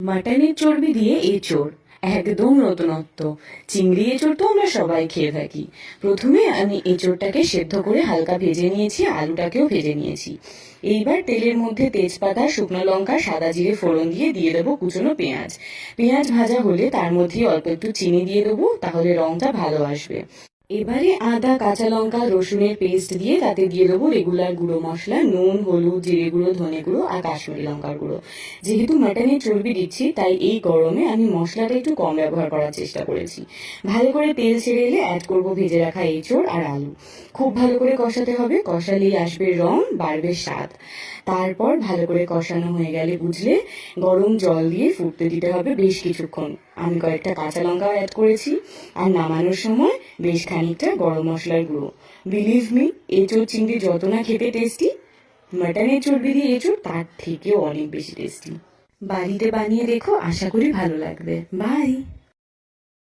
মাটনের চর্বি দিয়ে এঁচোড় একদম নতুনত্ব চিংড়ি এঁচোড় তো আমরা সবাই খেয়ে থাকি। প্রথমে আমি এঁচোড়টাকে সেদ্ধ করে হালকা ভেজে নিয়েছি, আলুটাকেও ভেজে নিয়েছি। এইবার তেলের মধ্যে তেজপাতা, শুকনো লঙ্কা, সাদা জিরে ফোড়ন দিয়ে দিয়ে দেবো কুচনো পেঁয়াজ। পেঁয়াজ ভাজা হলে তার মধ্যে অল্প একটু চিনি দিয়ে দেবো, তাহলে রংটা ভালো আসবে। এবারে আদা, কাঁচা লঙ্কা, রসুনের পেস্ট দিয়ে তাতে দিয়ে দেবো রেগুলার গুঁড়ো মশলা, নুন, হলুদ, জিরে গুঁড়ো, ধনে গুঁড়ো আর কাশ্মীরি লঙ্কার গুঁড়ো। যেহেতু মাটনের চর্বি দিচ্ছি, তাই এই গরমে আমি মশলাটা একটু কম ব্যবহার করার চেষ্টা করেছি। ভালো করে তেল ছেড়ে এলে অ্যাড করব ভেজে রাখা এঁচড় আর আলু। খুব ভালো করে কষাতে হবে, কষালেই আসবে রং, বাড়বে স্বাদ। তারপর ভালো করে কষানো হয়ে গেলে বুঝলে গরম জল দিয়ে ফুটতে দিতে হবে বেশ কিছুক্ষণ। আমি কয়েকটা কাঁচা লঙ্কাও অ্যাড করেছি। আর নামানোর সময় বেশ খানিকটা গরম মশলার গুঁড়ো। বিলিভ মি এঁচোর চিংড়ি যত না খেতে টেস্টি মাটনের চর্বি দিয়ে এঁচোর তার থেকেও অনেক বেশি টেস্টি বাড়িতে বানিয়ে দেখো, আশা করি ভালো লাগবে। বাই